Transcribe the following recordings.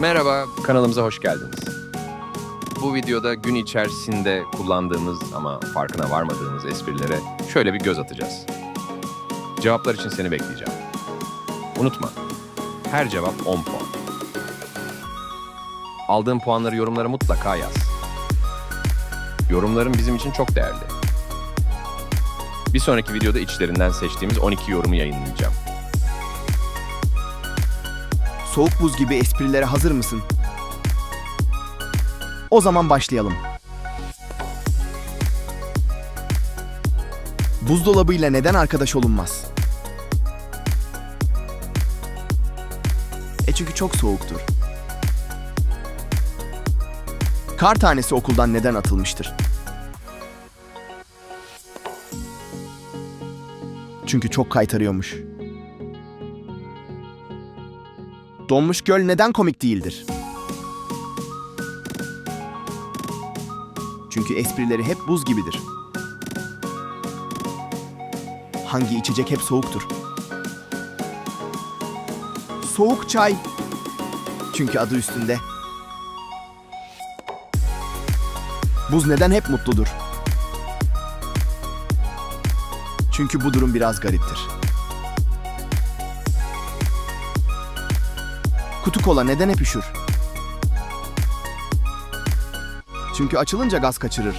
Merhaba, kanalımıza hoş geldiniz. Bu videoda gün içerisinde kullandığımız ama farkına varmadığımız esprilere şöyle bir göz atacağız. Cevaplar için seni bekleyeceğim. Unutma, her cevap 10 puan. Aldığın puanları yorumlara mutlaka yaz. Yorumların bizim için çok değerli. Bir sonraki videoda içlerinden seçtiğimiz 12 yorumu yayınlayacağım. Soğuk buz gibi esprilere hazır mısın? O zaman başlayalım. Buzdolabıyla neden arkadaş olunmaz? E çünkü çok soğuktur. Kar tanesi okuldan neden atılmıştır? Çünkü çok kaytarıyormuş. Donmuş göl neden komik değildir? Çünkü esprileri hep buz gibidir. Hangi içecek hep soğuktur? Soğuk çay. Çünkü adı üstünde. Buz neden hep mutludur? Çünkü bu durum biraz gariptir. Kutu kola neden hep üşür? Çünkü açılınca gaz kaçırır.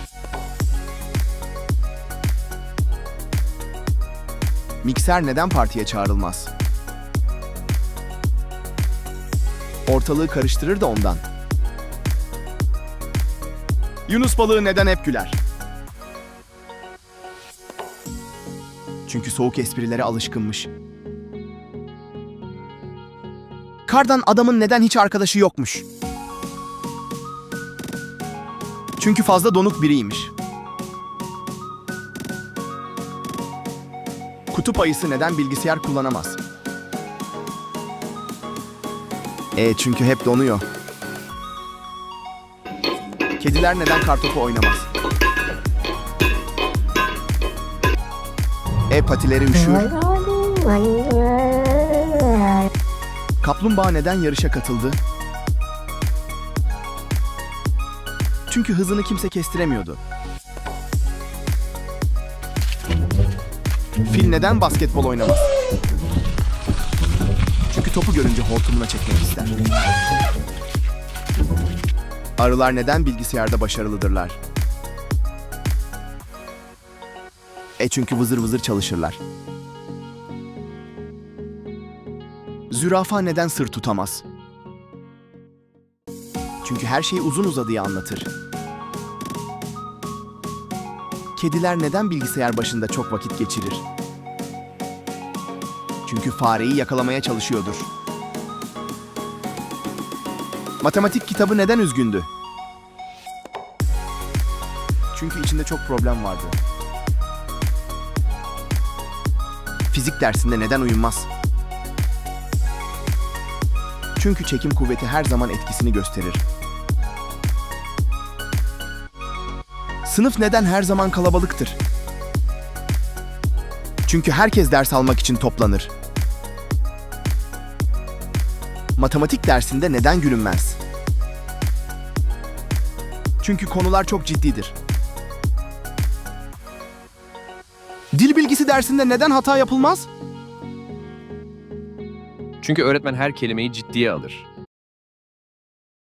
Mikser neden partiye çağrılmaz? Ortalığı karıştırır da ondan. Yunus balığı neden hep güler? Çünkü soğuk esprilere alışkınmış. Kardan adamın neden hiç arkadaşı yokmuş? Çünkü fazla donuk biriymiş. Kutup ayısı neden bilgisayar kullanamaz? E çünkü hep donuyor. Kediler neden kartopu oynamaz? E patileri üşür. Kaplumbağa neden yarışa katıldı? Çünkü hızını kimse kestiremiyordu. Fil neden basketbol oynamaz? Çünkü topu görünce hortumuna çekmek ister. Arılar neden bilgisayarda başarılıdırlar? E çünkü vızır vızır çalışırlar. Zürafa neden sır tutamaz? Çünkü her şey uzun uzadıya anlatır. Kediler neden bilgisayar başında çok vakit geçirir? Çünkü fareyi yakalamaya çalışıyordur. Matematik kitabı neden üzgündü? Çünkü içinde çok problem vardı. Fizik dersinde neden uyunmaz? Çünkü çekim kuvveti her zaman etkisini gösterir. Sınıf neden her zaman kalabalıktır? Çünkü herkes ders almak için toplanır. Matematik dersinde neden gülünmez? Çünkü konular çok ciddidir. Dil bilgisi dersinde neden hata yapılmaz? Çünkü öğretmen her kelimeyi ciddiye alır.